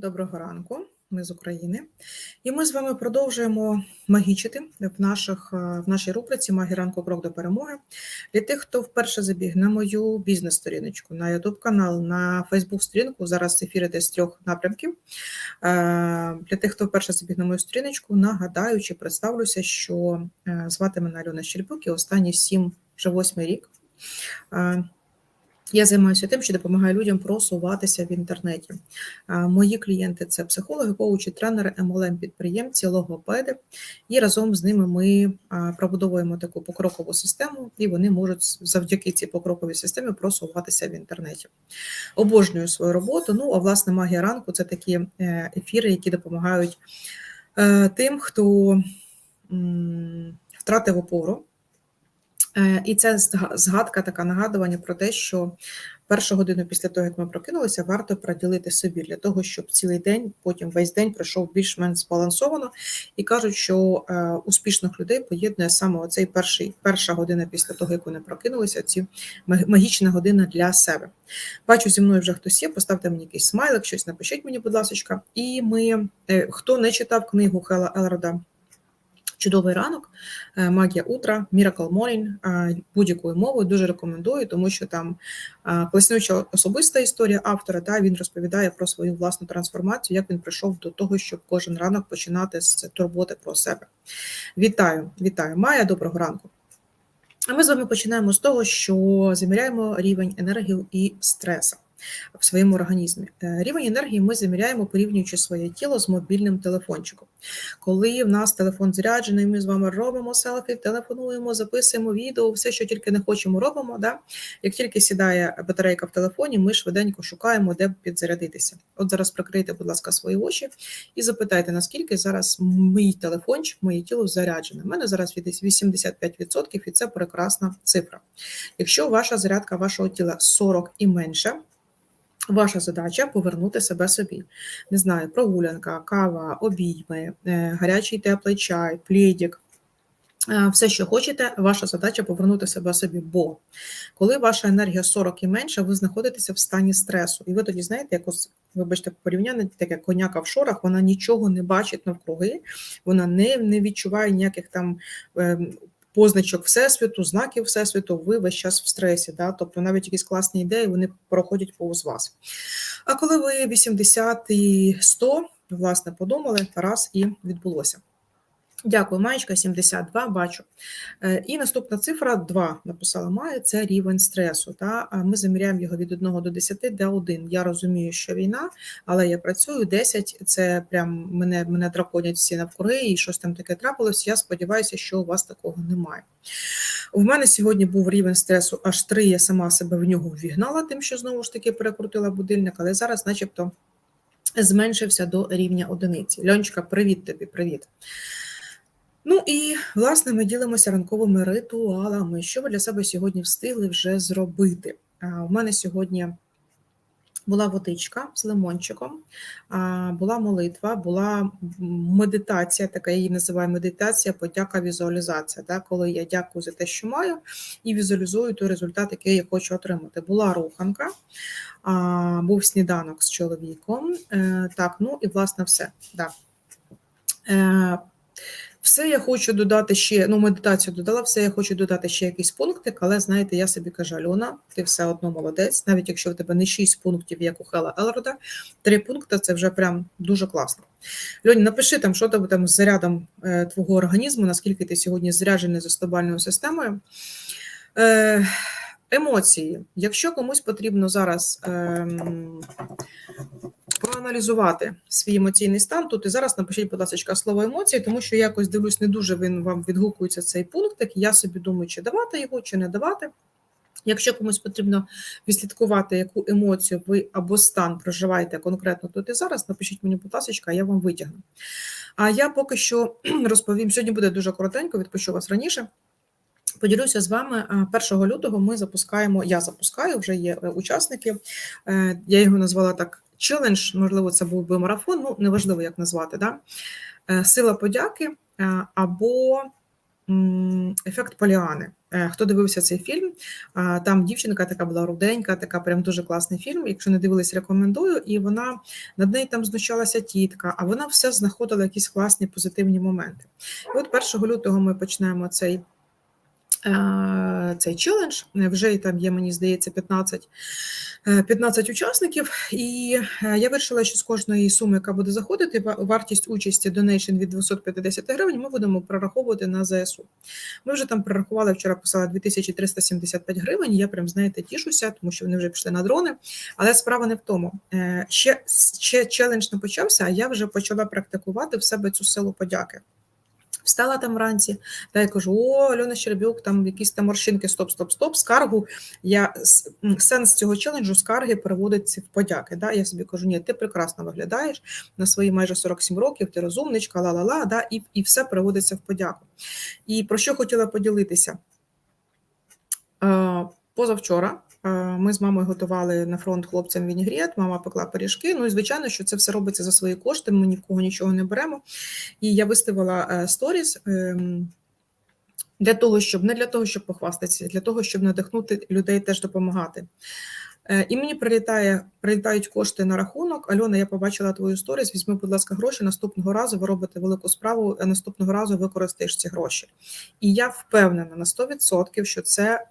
Доброго ранку, ми з України. І ми з вами продовжуємо магічити в, наших, е, в нашій рубриці Магі ранку крок до перемоги. Для тих, хто вперше забіг на мою бізнес-сторіночку, на YouTube канал, на Facebook сторінку. Зараз ефір іде з трьох напрямків. Е, Для тих, хто вперше забіг на мою сторіночку, нагадаю чи представлюся, що е, звати мене Альона Щербюк і останні сім, вже восьмий рік. Я займаюся тим, що допомагаю людям просуватися в інтернеті. Мої клієнти це психологи, коучі, тренери, MLM, підприємці, логопеди. І разом з ними ми пробудовуємо таку покрокову систему, і вони можуть завдяки цій покроковій системі просуватися в інтернеті. Обожнюю свою роботу. Ну, а власне, магія ранку це такі е, ефіри, які допомагають е, тим, хто втратив опору. Е, І це згадка, така нагадування про те, що першу годину після того, як ми прокинулися, варто приділити собі для того, щоб цілий день, потім весь день пройшов більш-менш збалансовано. І кажуть, що е, успішних людей поєднує саме оцей перший перша година після того, як вони прокинулися, ці магічна година для себе. Бачу, зі мною вже хтось є. Поставте мені якийсь смайлик, щось напишіть мені, будь ласка. І ми, е, хто не читав книгу Хела Елрода Чудовий ранок, е, магія утра, Miracle Morning, е, будь-якою мовою дуже рекомендую, тому що там е, пояснююча особиста історія автора, та він розповідає про свою власну трансформацію, як він прийшов до того, щоб кожен ранок починати з турботи про себе. Вітаю, вітаю, Майя, доброго ранку. А ми з вами починаємо з того, що заміряємо рівень енергії і стресу в своєму організмі. Е, Рівень енергії ми заміряємо, порівнюючи своє тіло з мобільним телефончиком. Коли в нас телефон заряджений, ми з вами робимо селфі, телефонуємо, записуємо відео, все, що тільки не хочемо, робимо. Да? Як тільки сідає батарейка в телефоні, ми швиденько шукаємо, де підзарядитися. От зараз прикрийте, будь ласка, свої очі і запитайте, наскільки зараз мій телефончик, моє тіло заряджене. У мене зараз від 85%, і це прекрасна цифра. Якщо ваша зарядка вашого тіла 40 і менше, Ваша задача повернути себе собі. Не знаю, прогулянка, кава, обійми, е, гарячий теплий чай, плідік. Е, Все, що хочете, ваша задача повернути себе собі. Бо коли ваша енергія 40 і менше, ви знаходитеся в стані стресу. І ви тоді знаєте, як ось, вибачте, порівняння, таке коняка в шорах, вона нічого не бачить навкруги, вона не, не відчуває ніяких там. Позначок Всесвіту, знаків Всесвіту, ви весь час в стресі. Да? Тобто навіть якісь класні ідеї вони проходять повз вас. А коли ви 80 і 100, власне, подумали, раз і відбулося. Дякую, Маєчка, 72, бачу. Е, І наступна цифра 2, написала Майя, це рівень стресу. Та? Ми заміряємо його від 1 до 10, де 1. Я розумію, що війна, але я працюю 10, це прям мене, мене драконять всі навкруги, і щось там таке трапилось. Я сподіваюся, що у вас такого немає. У мене сьогодні був рівень стресу аж 3, я сама себе в нього ввігнала, тим, що знову ж таки перекрутила будильник, але зараз, начебто, зменшився до рівня одиниці. Льончика, привіт тобі, привіт. Ну і власне ми ділимося ранковими ритуалами. Що ви для себе сьогодні встигли вже зробити? У мене сьогодні була водичка з лимончиком, була молитва, була медитація, така я її називаю медитація, подяка, візуалізація. Так? Коли я дякую за те, що маю, і візуалізую той результат, який я хочу отримати. Була руханка, був сніданок з чоловіком. Е, Так, ну і власне все. Да. Е, все я хочу додати ще, ну, медитацію додала, все я хочу додати ще якийсь пунктик, але знаєте, я собі кажу, Альона, ти все одно молодець, навіть якщо в тебе не 6 пунктів, як у Хела Елрода, 3 пункти це вже прям дуже класно. Льоні, напиши там, що тебе там з зарядом е, твого організму, наскільки ти сьогодні заряджений за стобальною системою. Е, емоції. Якщо комусь потрібно зараз. ем, проаналізувати свій емоційний стан. Тут і зараз напишіть, будь ласка, слово емоції, тому що якось дивлюсь, не дуже він вам відгукується цей пункт. Так я собі думаю, чи давати його, чи не давати. Якщо комусь потрібно відслідкувати, яку емоцію ви або стан проживаєте конкретно тут і зараз, напишіть мені, будь ласка, я вам витягну. А я поки що розповім, сьогодні буде дуже коротенько, відпущу вас раніше. Поділюся з вами 1 лютого. Ми запускаємо. Я запускаю, вже є е, учасники. Е, Я його назвала так челендж. Можливо, це був би марафон. Ну неважливо, як назвати. Да? Е, Сила подяки е, або ефект Поліани. Е, Хто дивився цей фільм? Там дівчинка така була руденька, така прям дуже класний фільм. Якщо не дивились, рекомендую. І вона над нею там знущалася тітка, а вона все знаходила якісь класні позитивні моменти. І от 1 лютого ми почнемо цей. Е, Цей челендж вже там є, мені здається, 15, е, 15 учасників. І е, я вирішила, що з кожної суми, яка буде заходити, вартість участі донейшн від 250 гривень, ми будемо прораховувати на ЗСУ. Ми вже там прорахували вчора, писала 2375 гривень. Я прям знаєте, тішуся, тому що вони вже пішли на дрони. Але справа не в тому. Е, Ще, ще челендж не почався, а я вже почала практикувати в себе цю силу подяки. Встала там вранці, та я кажу: о, Альона Щербюк, там якісь там морщинки, стоп, стоп, стоп. Скаргу. Я сенс цього челенджу скарги переводиться в подяки. Да? Я собі кажу, ні, ти прекрасно виглядаєш на свої майже 47 років, ти розумничка, ла-ла-ла, да? і, і все переводиться в подяку. І про що хотіла поділитися? Позавчора ми з мамою готували на фронт хлопцям вінігрет, мама пекла пиріжки. Ну і звичайно, що це все робиться за свої кошти. Ми ні в кого нічого не беремо. І я виставила е, сторіс. ем, Для того, щоб не для того, щоб похвастатися, для того, щоб надихнути людей теж допомагати. Е, І мені прилітає, прилітають кошти на рахунок. Альона, я побачила твою сторіс. Візьми, будь ласка, гроші. Наступного разу ви робите велику справу, а наступного разу використаєш ці гроші. І я впевнена на 100%, що це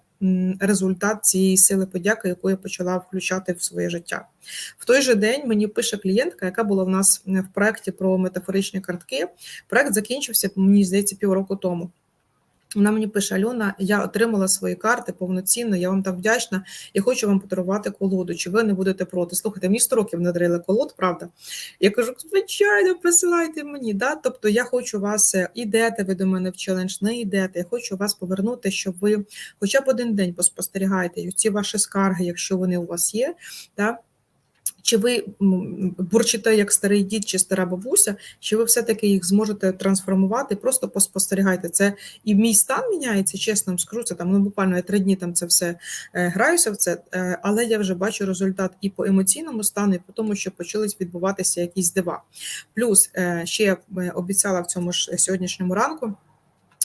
результат цієї сили подяки, яку я почала включати в своє життя. В той же день мені пише клієнтка, яка була в нас е, в проєкті про метафоричні картки. Проект закінчився, мені здається, півроку тому. Вона мені пише: Альона, я отримала свої карти повноцінно, я вам так вдячна. Я хочу вам подарувати колоду. Чи ви не будете проти? Слухайте, мені 100 років не дарили колод, правда? Я кажу, звичайно, присилайте мені. Да? Тобто я хочу вас, е, ідете ви до мене в челендж, не йдете. Я хочу вас повернути, щоб ви хоча б один день поспостерігаєте ці ваші скарги, якщо вони у вас є. Да? Чи ви бурчите як старий дід чи стара бабуся, чи ви все-таки їх зможете трансформувати? Просто поспостерігайте. Це і мій стан міняється, чесно вам скажу, це там ну, буквально я три дні там це все е, граюся в це, е, але я вже бачу результат і по емоційному стану, і по тому, що почались відбуватися якісь дива. Плюс е, ще я е, обіцяла в цьому ж сьогоднішньому ранку.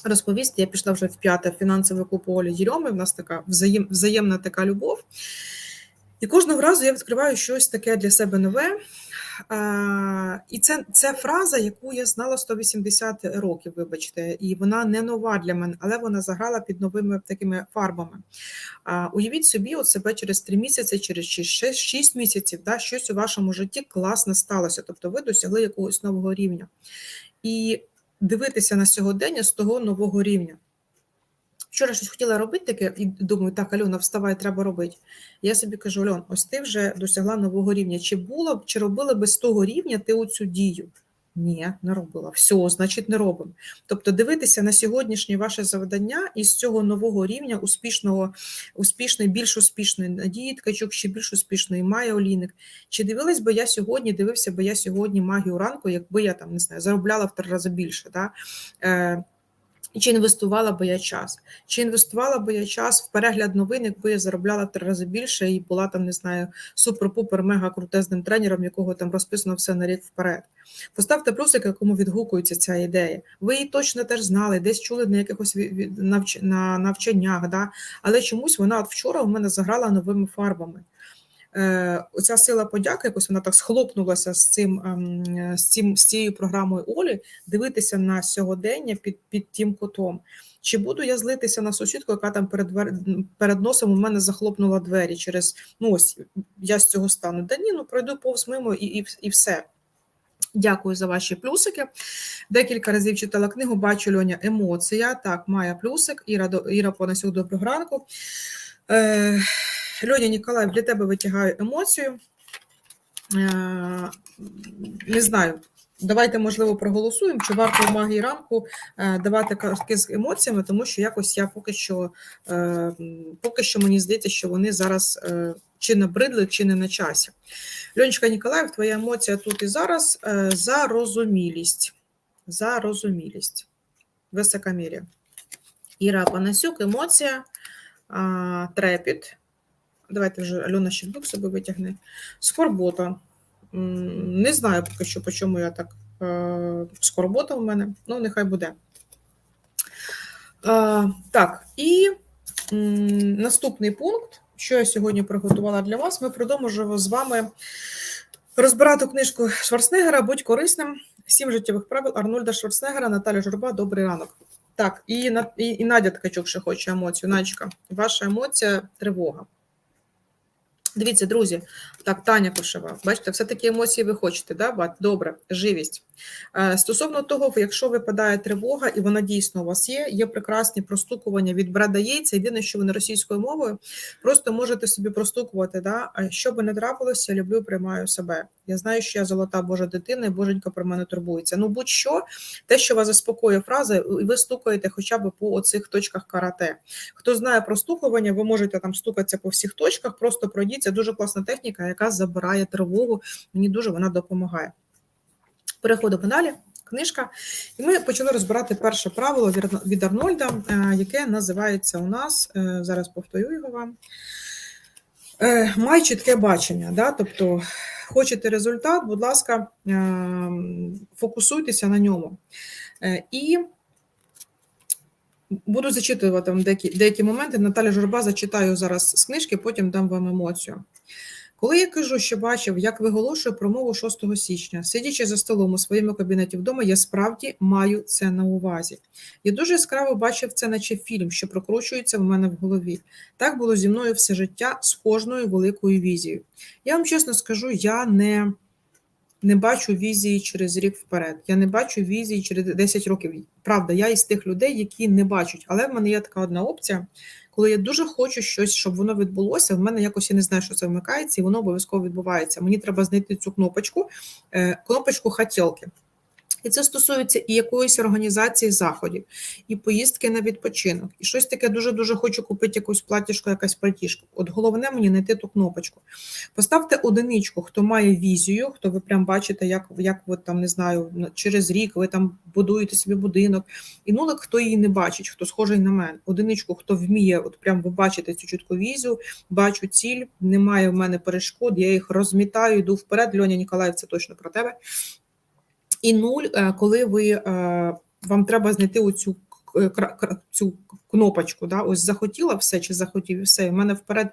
Розповісти, я пішла вже в п'яте фінансове клуб Олі Єрьоми. В нас така взаєм, взаємна така любов. І кожного разу я відкриваю щось таке для себе нове. І це, це фраза, яку я знала 180 років, вибачте, і вона не нова для мене, але вона заграла під новими такими фарбами. Уявіть собі, от себе через 3 місяці, через 6, 6 місяців, да, щось у вашому житті класне сталося. Тобто ви досягли якогось нового рівня. І дивитися на сьогодення з того нового рівня. Вчора щось хотіла робити таке, і думаю, так, Альона, вставай, треба робити. Я собі кажу, Альон, ось ти вже досягла нового рівня. Чи було б, чи робила би з того рівня ти оцю дію? Ні, не робила. Все, значить, не робимо. Тобто, дивитися на сьогоднішнє ваше завдання і з цього нового рівня успішного, успішної, більш успішної Надії Ткачук, ще більш успішної Майя Олійник. Чи дивилась би я сьогодні, дивився би я сьогодні магію ранку, якби я там не знаю, заробляла в три рази більше. Да? Чи інвестувала би я час? Чи інвестувала би я час в перегляд новин, якби я заробляла в три рази більше і була там, не знаю, супер-пупер, мега крутезним тренером, якого там розписано все на рік вперед. Поставте плюсик, якому відгукується ця ідея. Ви її точно теж знали, десь чули на якихось навчаннях, да? але чомусь вона от вчора у мене заграла новими фарбами. Е, Оця сила подяки, якось вона так схлопнулася з цим, ем, з цим з цією програмою Олі, дивитися на сьогодення під, під тим кутом. Чи буду я злитися на сусідку, яка там перед, перед носом у мене захлопнула двері через ну ось я з цього стану. Да ні, ну пройду повз мимо і, і, і все. Дякую за ваші плюсики. Декілька разів читала книгу, бачу Льоня емоція. Так, має плюсик. Іра, до- Іра Понасюк, доброго ранку. Е, Льоня Ніколаєв, для тебе витягаю емоцію. Е, не знаю, давайте, можливо, проголосуємо, чи варто в магії ранку е, давати картки з емоціями, тому що якось я поки що, е, поки що мені здається, що вони зараз чи набридли, чи не на часі. Льонечка Ніколаєв, твоя емоція тут і зараз е, зарозумілість. Зарозумілість. Високомір'я. Іра Панасюк, емоція, трепіт. Давайте вже Альона Щербук себе витягне. Скорбота. Не знаю поки що, по чому я так. е, Скорбота у мене, ну нехай буде. Так, і наступний пункт, що я сьогодні приготувала для вас, ми продовжуємо з вами розбирати книжку Шварценеггера Будь корисним. Сім життєвих правил Арнольда Шварценеггера, Наталя Журба. Добрий ранок. Так, і, і, і Надя Ткачук ще хоче емоцію. Надечка, ваша емоція тривога. Дивіться, друзі, так, Таня Кошева, бачите, все-таки емоції ви хочете, да? Добре, живість. Е, Стосовно того, якщо випадає тривога, і вона дійсно у вас є, є прекрасні простукування від брада яйця, Єдине, що ви не російською мовою, просто можете собі простукувати. Да? Що би не трапилося, люблю, приймаю себе. Я знаю, що я золота Божа дитина, і Боженька про мене турбується. Ну, будь-що, те, що вас заспокоює фраза, і ви стукаєте хоча б по оцих точках карате. Хто знає про стукування, ви можете там стукатися по всіх точках, просто пройдіть. Це дуже класна техніка, яка забирає тривогу. Мені дуже вона допомагає. Переходимо далі. Книжка, і ми почали розбирати перше правило від- від Арнольда, е, яке називається у нас е, зараз повторю його вам. Е, Май чітке бачення. Да? Тобто, хочете результат, будь ласка, е, фокусуйтеся на ньому. Е, І буду зачитувати вам деякі, деякі моменти. Наталя Журба зачитаю зараз з книжки, потім дам вам емоцію. Коли я кажу, що бачив, як виголошую промову 6 січня, сидячи за столом у своєму кабінеті вдома, я справді маю це на увазі. Я дуже яскраво бачив це, наче фільм, що прокручується в мене в голові. Так було зі мною все життя з кожною великою візією. Я вам чесно скажу, я не, не бачу візії через рік вперед. Я не бачу візії через 10 років. Правда, я із тих людей, які не бачать. Але в мене є така одна опція. Коли я дуже хочу щось, щоб воно відбулося, в мене якось я не знаю, що це вмикається, і воно обов'язково відбувається. Мені треба знайти цю кнопочку, е, кнопочку хотілки. І це стосується і якоїсь організації заходів, і поїздки на відпочинок, і щось таке дуже дуже хочу купити якусь платіжку, якась платіжку. От головне мені знайти ту кнопочку. Поставте одиничку, хто має візію, хто ви прям бачите, як як ви там не знаю, на- через рік ви там будуєте собі будинок. І нулик, хто її не бачить, хто схожий на мене. Одиничку, хто вміє, от прям ви бачите цю чітку візію, бачу ціль, немає в мене перешкод, я їх розмітаю, йду вперед. Льоня Ніколаєв, це точно про тебе. І нуль, е, коли ви е, вам треба знайти оцю кра- цю кнопочку. Да? Ось захотіла все чи захотів, і все. І в мене вперед,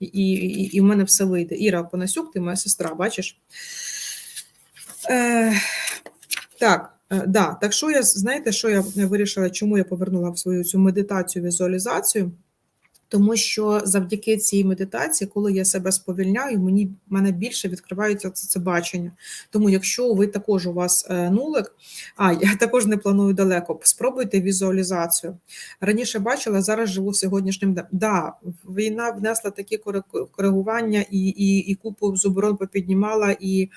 і, і, і в мене все вийде. Іра Панасюк, ти моя сестра, бачиш? Е, так, е, да, так що я знаєте, що я вирішила, чому я повернула в свою цю медитацію, візуалізацію? Тому що завдяки цій медитації, коли я себе сповільняю, мені мене більше відкривається це, це бачення. Тому, якщо ви також у вас е, нулик, а я також не планую далеко, спробуйте візуалізацію. Раніше бачила, зараз живу сьогоднішнім днем. Да, війна внесла такі коригування і, і, і купу зуброн попіднімала, і,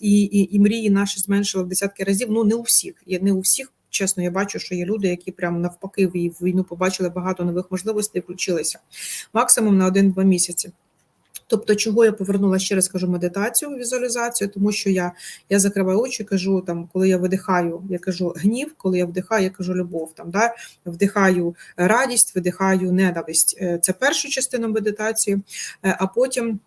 і, і, і мрії наші зменшила в десятки разів. Ну не у всіх, не у всіх. Чесно, я бачу, що є люди, які прямо навпаки в війну побачили багато нових можливостей, включилися максимум на один-два місяці. Тобто, чого я повернула ще раз кажу медитацію, візуалізацію, тому що я, я закриваю очі, кажу там, коли я видихаю, я кажу гнів, коли я вдихаю, я кажу любов. Там да вдихаю радість, видихаю ненависть. Е, Це перша частина медитації, Е, а потім.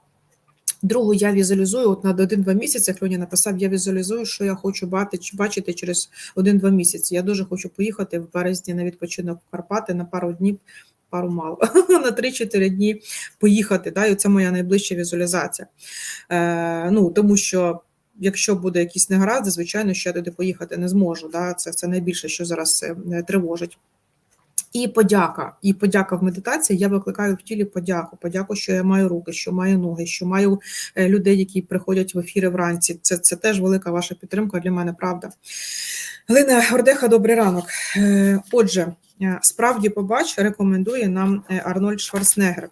Другу я візуалізую, от на один-два місяці, як написав, я візуалізую, що я хочу бати- бачити через один-два місяці. Я дуже хочу поїхати в березні на відпочинок в Карпати на пару днів, пару мало, на 3-4 дні поїхати. Да, і це моя найближча візуалізація. Е, ну, тому що якщо буде якісь негаразди, звичайно, що я туди поїхати не зможу. Да, це, це найбільше, що зараз е, тривожить. І подяка, і подяка в медитації. Я викликаю в тілі подяку. Подяку, що я маю руки, що маю ноги, що маю е, людей, які приходять в ефіри вранці. Це, це теж велика ваша підтримка для мене, правда. Галина Гордеха, добрий ранок. Е, Отже, е, справді побач, рекомендує нам Арнольд Шварценеггер.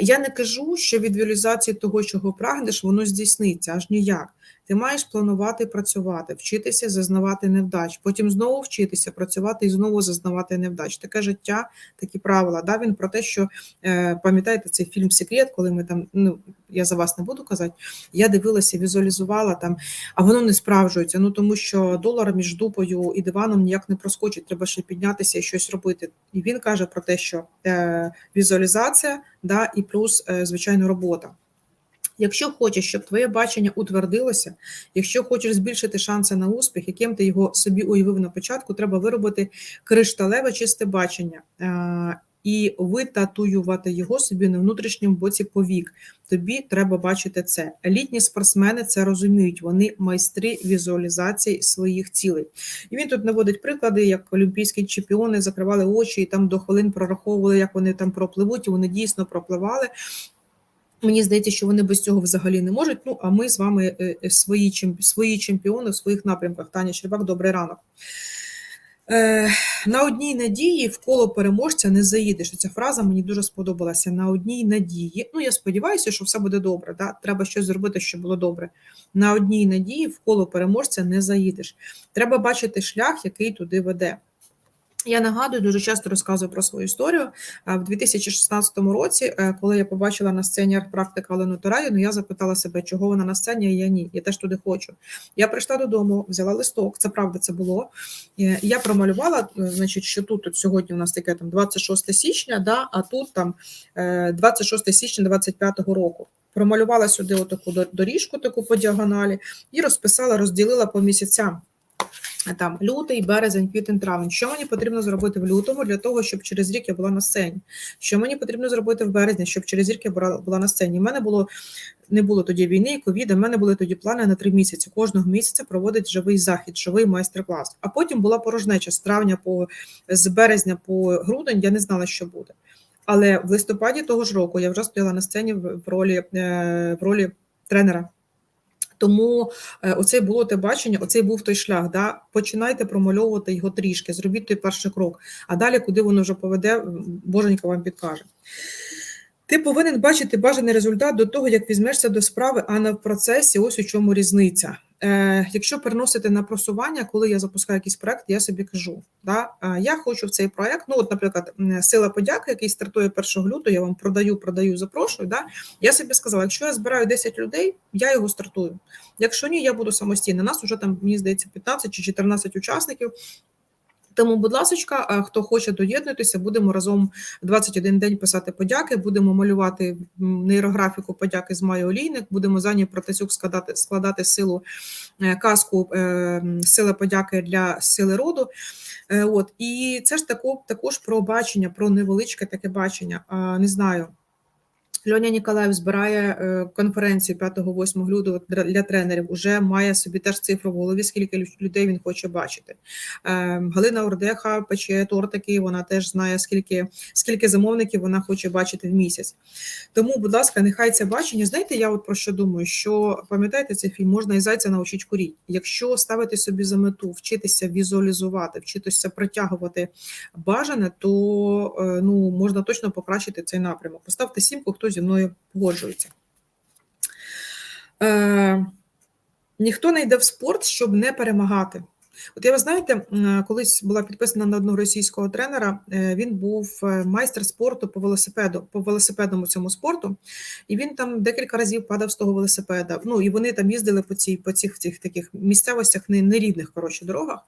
Я не кажу, що від візуалізації того, чого прагнеш, воно здійсниться аж ніяк. Ти маєш планувати працювати, вчитися зазнавати невдач, потім знову вчитися працювати і знову зазнавати невдач. Таке життя, такі правила. Да? Він про те, що е, пам'ятаєте цей фільм Секрет, коли ми там, ну я за вас не буду казати, я дивилася, візуалізувала там, а воно не справжується. Ну тому що долар між дупою і диваном ніяк не проскочить, треба ще піднятися і щось робити. І він каже про те, що е, візуалізація, да, і плюс, е, звичайно, робота. Якщо хочеш, щоб твоє бачення утвердилося, якщо хочеш збільшити шанси на успіх, яким ти його собі уявив на початку, треба виробити кришталеве чисте бачення е, і витатуювати його собі на внутрішньому боці повік. Тобі треба бачити це. Елітні спортсмени це розуміють. Вони майстри візуалізації своїх цілей. І він тут наводить приклади, як олімпійські чемпіони закривали очі і там до хвилин прораховували, як вони там пропливуть, і вони дійсно пропливали. Мені здається, що вони без цього взагалі не можуть. Ну, а ми з вами е, е, свої свої чемпіони в своїх напрямках. Таня Щербак, добрий ранок. Е, на одній надії в коло переможця не заїдеш. Ця фраза мені дуже сподобалася. На одній надії. Ну, я сподіваюся, що все буде добре. Да? Треба щось зробити, щоб було добре. На одній надії в коло переможця не заїдеш. Треба бачити шлях, який туди веде. Я нагадую, дуже часто розказую про свою історію. В 2016 році, е, коли я побачила на сцені арт-практика Олену Тораїну, я запитала себе, чого вона на сцені, а я ні. Я теж туди хочу. Я прийшла додому, взяла листок, це правда, це було. Е, Я промалювала, е, значить, що тут от сьогодні у нас таке там 26 січня, да, а тут там е, 26 січня 25 року. Промалювала сюди отаку до- доріжку, таку по діагоналі, і розписала, розділила по місяцям. Там лютий, березень, квітень, травень. Що мені потрібно зробити в лютому для того, щоб через рік я була на сцені? Що мені потрібно зробити в березні, щоб через рік я була на сцені? У мене було не було тоді війни, ковіда. У мене були тоді плани на три місяці. Кожного місяця проводить живий захід, живий майстер-клас. А потім була порожнеча з травня по з березня по грудень. Я не знала, що буде. Але в листопаді того ж року я вже стояла на сцені в в ролі е, в ролі тренера. Тому е, оце було те бачення, оцей був той шлях. Да? Починайте промальовувати його трішки, зробіть той перший крок. А далі, куди воно вже поведе, боженька вам підкаже. Ти повинен бачити бажаний результат до того, як візьмешся до справи, а не в процесі. Ось у чому різниця. Е, якщо переносити на просування, коли я запускаю якийсь проект, я собі кажу: да, е, я хочу в цей проект. Ну, от, наприклад, сила подяки, який стартує 1 лютого, я вам продаю, продаю, запрошую. Да, я собі сказала, якщо я збираю 10 людей, я його стартую. Якщо ні, я буду самостійно. Нас вже там, мені здається, 15 чи 14 учасників. Тому, будь ласка, е, хто хоче доєднатися, будемо разом 21 день писати подяки, будемо малювати нейрографіку подяки з Майю Олійник, будемо за Ані Протасюк складати, складати силу е, казку е, сила подяки для сили роду. От і це ж тако, також про бачення, про невеличке таке бачення. Не знаю. Льоня Ніколаєв збирає е, конференцію 5-8 лютого для тренерів. Уже має собі теж цифру в голові, скільки людей він хоче бачити. Е, Галина Ордеха пече тортики. Вона теж знає, скільки, скільки замовників вона хоче бачити в місяць. Тому, будь ласка, нехай це бачення. Знаєте, я от про що думаю? Що пам'ятаєте цей фільм? Можна і зайця навчить куріть. Якщо ставити собі за мету, вчитися візуалізувати, вчитися притягувати бажане, то е, ну можна точно покращити цей напрямок. Поставте сімку, хто зі мною погоджується. Е, ніхто не йде в спорт, щоб не перемагати. От я ви знаєте, колись була підписана на одного російського тренера. е, Він був е, майстер спорту по велосипеду, по велосипедному цьому спорту, і він там декілька разів падав з того велосипеда. Ну і вони там їздили по цій по цих цих таких місцевостях, не нерівних коротше дорогах.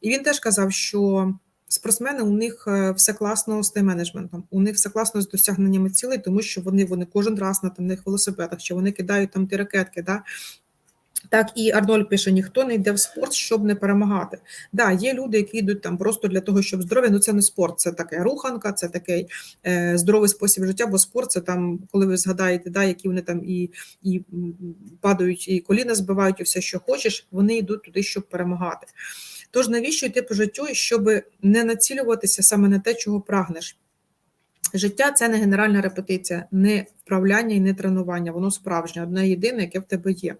І він теж казав, що спортсмени у них е, все класно з тайм-менеджментом, у них все класно з досягненнями цілей, тому що вони, вони кожен раз на там них велосипедах, чи вони кидають там ті ракетки. Да? Так і Арнольд пише: ніхто не йде в спорт, щоб не перемагати. Да, є люди, які йдуть там просто для того, щоб здоров'я. Ну це не спорт, це таке руханка, це такий е, здоровий спосіб життя. Бо спорт це там, коли ви згадаєте, да, які вони там і, і падають, і коліна збивають, і все, що хочеш, вони йдуть туди, щоб перемагати. Тож навіщо йти по життю, щоб не націлюватися саме на те, чого прагнеш? Життя це не генеральна репетиція, не вправляння і не тренування. Воно справжнє, одне єдине, яке в тебе є.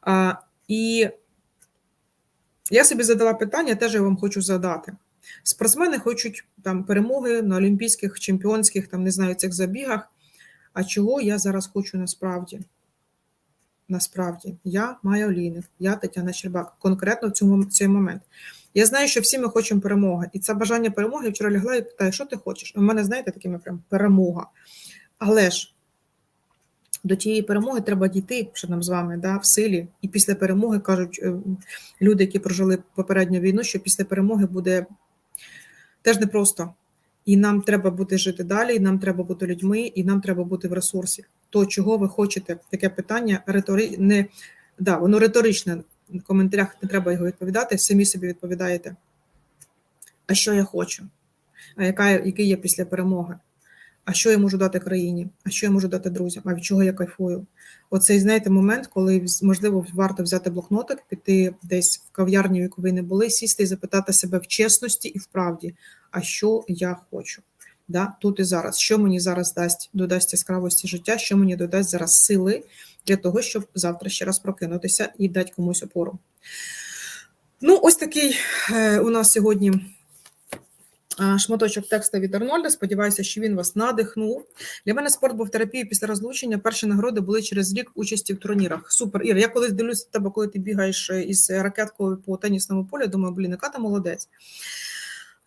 А, і я собі задала питання, теж я вам хочу задати. Спортсмени хочуть там перемоги на олімпійських, чемпіонських, там не знаю, цих забігах. А чого я зараз хочу насправді? Насправді, я Майя Олійник, я Тетяна Щербак, конкретно в цьому цей момент. Я знаю, що всі ми хочемо перемоги. І це бажання перемоги я вчора лягла і питаю, що ти хочеш? У мене, знаєте, такими прям перемога. Але ж до тієї перемоги треба дійти, що нам з вами да, в силі. І після перемоги кажуть е, люди, які прожили попередню війну, що після перемоги буде теж непросто. І нам треба бути жити далі, і нам треба бути людьми, і нам треба бути в ресурсі. То чого ви хочете? Таке питання риторі... не да, воно риторичне. В коментарях не треба його відповідати, самі собі відповідаєте. А що я хочу? А яка, який я після перемоги? А що я можу дати країні? А що я можу дати друзям? А від чого я кайфую? Оцей, знаєте, момент, коли можливо варто взяти блокнотик, піти десь в кав'ярню, яку ви не були, сісти і запитати себе в чесності і в правді, а що я хочу? Да? Тут і зараз. Що мені зараз дасть, додасть яскравості життя, що мені додасть зараз сили для того, щоб завтра ще раз прокинутися і дати комусь опору. Ну, ось такий е, у нас сьогодні шматочок тексту від Арнольда. Сподіваюся, що він вас надихнув. Для мене спорт був терапією після розлучення. Перші нагороди були через рік участі в турнірах. Супер. Ір, я колись дивлюся тебе, коли ти бігаєш е, із ракеткою по тенісному полі. Думаю, блін, яка ти молодець.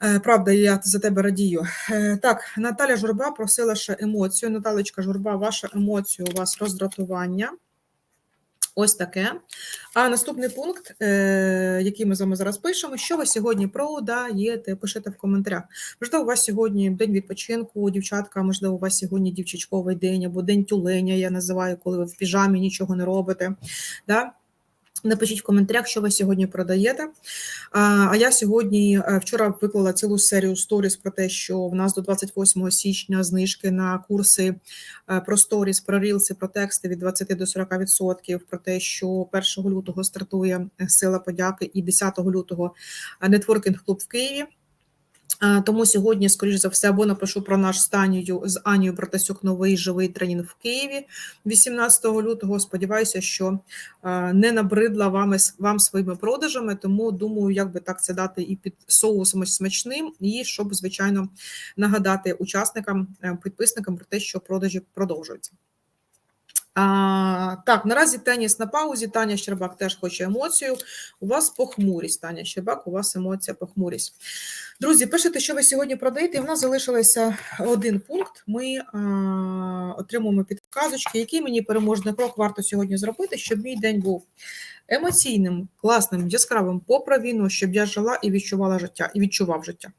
Е, Правда, я за тебе радію. Е, Так, Наталя Журба просила ще емоцію. Наталечка Журба, ваша емоція, у вас роздратування. Ось таке. А наступний пункт, е, який ми з вами зараз пишемо, що ви сьогодні продаєте, пишете в коментарях. Можливо, у вас сьогодні день відпочинку, дівчатка, можливо, у вас сьогодні дівчачковий день або день тюленя, я називаю, коли ви в піжамі нічого не робите. Да? Напишіть в коментарях, що ви сьогодні продаєте. А я сьогодні е, вчора виклала цілу серію сторіс про те, що в нас до 28 січня знижки на курси е, про сторіс, про рілси, про тексти від 20 до 40%, про те, що 1 лютого стартує е, сила подяки, і 10 лютого нетворкінг клуб в Києві. Тому сьогодні, скоріш за все, або напишу про наш станію з Анією Братасюк новий живий тренінг в Києві 18 лютого. Сподіваюся, що не набридла вами вам своїми продажами. Тому думаю, як би так це дати і під соусом смачним, і щоб звичайно нагадати учасникам, е, підписникам про те, що продажі продовжуються. А, Так, наразі теніс на паузі. Таня Щербак теж хоче емоцію. У вас похмурість. Таня Щербак, у вас емоція похмурість. Друзі, пишете, що ви сьогодні продаєте. У нас залишилося один пункт. Ми а, отримуємо підказочки, який мені переможний крок варто сьогодні зробити, щоб мій день був емоційним, класним, яскравим попри війну, щоб я жила і відчувала життя, і відчував життя.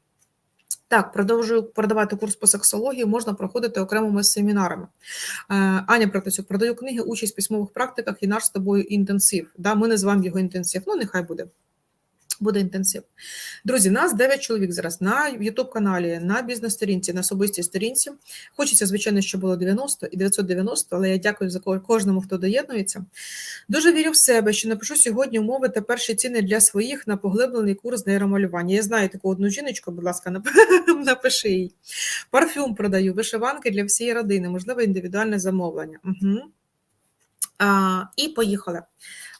Так, продовжую продавати курс по сексології, можна проходити окремими семінарами. Е, Аня Протасюк, продаю книги, участь в письмових практиках і наш з тобою інтенсив. Да, Ми називаємо його інтенсив. Ну, нехай буде. Буде інтенсив. Друзі, нас 9 чоловік зараз на youtube каналі на бізнес-сторінці, на особистій сторінці. Хочеться, звичайно, щоб було 90 і 990, але я дякую за кожному, хто доєднується. Дуже вірю в себе, що напишу сьогодні умови та перші ціни для своїх на поглиблений курс нейромалювання. Я знаю таку одну жіночку, будь ласка, напиши їй. Парфюм продаю, вишиванки для всієї родини, можливо, індивідуальне замовлення. Угу. А, І поїхали.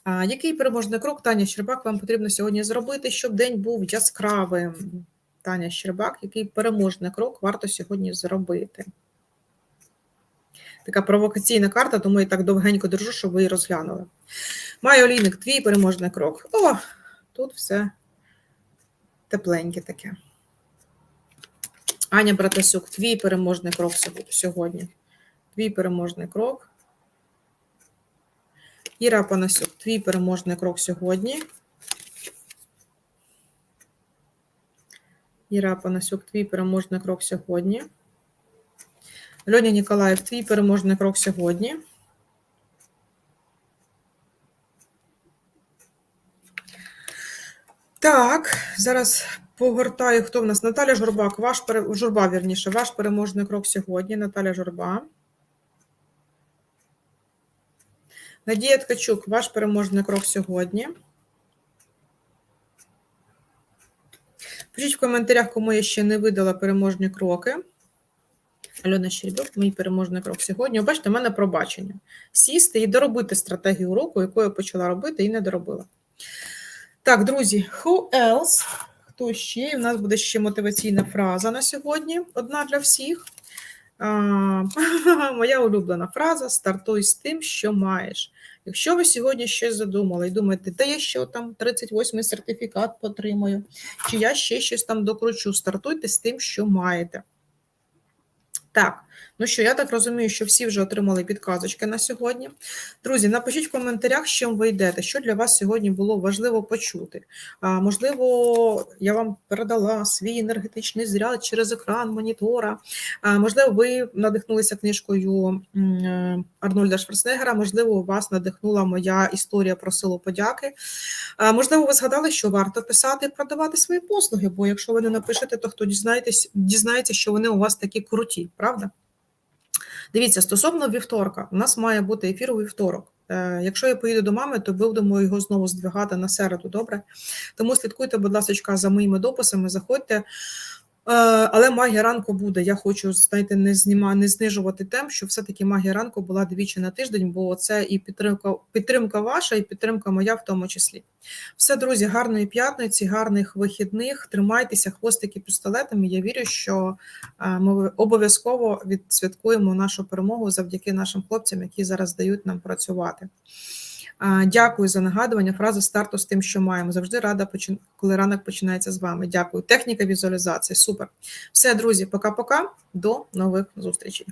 Який переможний крок, Таня Щербак, вам потрібно сьогодні зробити, щоб день був яскравим? Таня Щербак, який переможний крок варто сьогодні зробити? Така провокаційна карта, тому я так довгенько держу, щоб ви її розглянули. Маю Олійник, твій переможний крок. О, тут все тепленьке таке. Аня Братасюк, твій переможний крок сьогодні. Твій переможний крок. Іра Панасюк, твій переможний крок сьогодні. Іра Панасюк, твій переможний крок сьогодні. Льоня Ніколаєв, твій переможний крок сьогодні. Так, зараз погортаю, хто в нас? Наталя Журбак, ваш Журба, вірніше, ваш переможний крок сьогодні. Наталя Журба. Надія Ткачук, ваш переможний крок сьогодні. Пишіть в коментарях, кому я ще не видала переможні кроки. Альона Щербюк, мій переможний крок сьогодні. Бачите, в мене пробачення. Сісти і доробити стратегію уроку, яку я почала робити і не доробила. Так, друзі, who else? Хто ще? У нас буде ще мотиваційна фраза на сьогодні. Одна для всіх. Моя улюблена фраза: стартуй з тим, що маєш. Якщо ви сьогодні щось задумали і думаєте, та я що там 38-й сертифікат потримаю, чи я ще щось там докручу, стартуйте з тим, що маєте. Так, ну що, я так розумію, що всі вже отримали підказочки на сьогодні. Друзі, напишіть в коментарях, з чим ви йдете, що для вас сьогодні було важливо почути. А, можливо, я вам передала свій енергетичний зряд через екран монітора. А, можливо, ви надихнулися книжкою е, Арнольда Шварценеггера, можливо, вас надихнула моя історія про силу подяки. А, можливо, ви згадали, що варто писати і продавати свої послуги, бо якщо ви не напишете, то хто дізнається, що вони у вас такі круті, правда? Дивіться, стосовно вівторка, у нас має бути ефір у вівторок. Е, Якщо я поїду до мами, то будемо його знову здвигати на середу, добре? Тому слідкуйте, будь ласка, за моїми дописами, заходьте. Е, Але магія ранку буде. Я хочу знаєте, не зніма, не знижувати темп, що все-таки магія ранку була двічі на тиждень, бо це і підтримка, підтримка ваша, і підтримка моя в тому числі. Все, друзі, гарної п'ятниці, гарних вихідних. Тримайтеся, хвостики пістолетами. Я вірю, що е, ми обов'язково відсвяткуємо нашу перемогу завдяки нашим хлопцям, які зараз дають нам працювати. Дякую за нагадування. Фраза старту з тим, що маємо. Завжди рада, коли ранок починається з вами. Дякую. Техніка візуалізації. Супер. Все, друзі, пока-пока. До нових зустрічей.